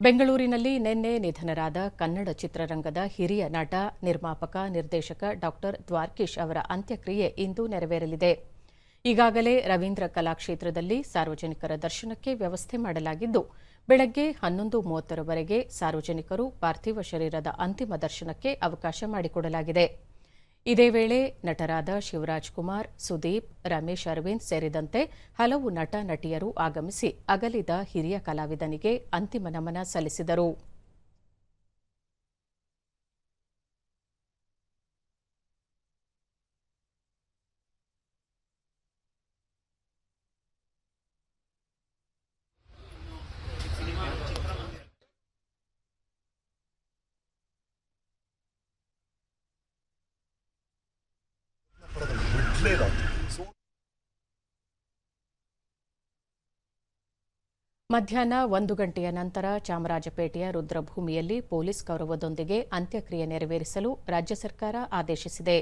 ಬೆಂಗಳೂರಿನಲ್ಲಿ ನಿನ್ನೆ ನಿಧನರಾದ ಕನ್ನಡ ಚಿತ್ರರಂಗದ ಹಿರಿಯ ನಟ, ನಿರ್ಮಾಪಕ, ನಿರ್ದೇಶಕ ಡಾಕ್ಟರ್ ದ್ವಾರ್ಕೀಶ್ ಅವರ ಅಂತ್ಯಕ್ರಿಯೆ ಇಂದು ನೆರವೇರಲಿದೆ. ಈಗಾಗಲೇ ರವೀಂದ್ರ ಕಲಾಕ್ಷೇತ್ರದಲ್ಲಿ ಸಾರ್ವಜನಿಕರ ದರ್ಶನಕ್ಕೆ ವ್ಯವಸ್ಥೆ ಮಾಡಲಾಗಿದ್ದು, ಬೆಳಗ್ಗೆ ಹನ್ನೊಂದು ಮೂವತ್ತರವರೆಗೆ ಸಾರ್ವಜನಿಕರು ಪಾರ್ಥಿವ ಶರೀರದ ಅಂತಿಮ ದರ್ಶನಕ್ಕೆ ಅವಕಾಶ ಮಾಡಿಕೊಡಲಾಗಿದೆ. ಇದೇ ವೇಳೆ ನಟರಾದ ಶಿವರಾಜ್ ಕುಮಾರ್, ಸುದೀಪ್, ರಮೇಶ್ ಅರವಿಂದ್ ಸೇರಿದಂತೆ ಹಲವು ನಟ ನಟಿಯರು ಆಗಮಿಸಿ ಅಗಲಿದ ಹಿರಿಯ ಕಲಾವಿದನಿಗೆ ಅಂತಿಮ ನಮನ ಸಲ್ಲಿಸಿದರು. ಮಧ್ಯಾಹ್ನ ಒಂದು ಗಂಟೆಯ ನಂತರ ಚಾಮರಾಜಪೇಟೆಯ ರುದ್ರಭೂಮಿಯಲ್ಲಿ ಪೊಲೀಸ್ ಗೌರವದೊಂದಿಗೆ ಅಂತ್ಯಕ್ರಿಯೆ ನೆರವೇರಿಸಲು ರಾಜ್ಯ ಸರ್ಕಾರ ಆದೇಶಿಸಿದೆ.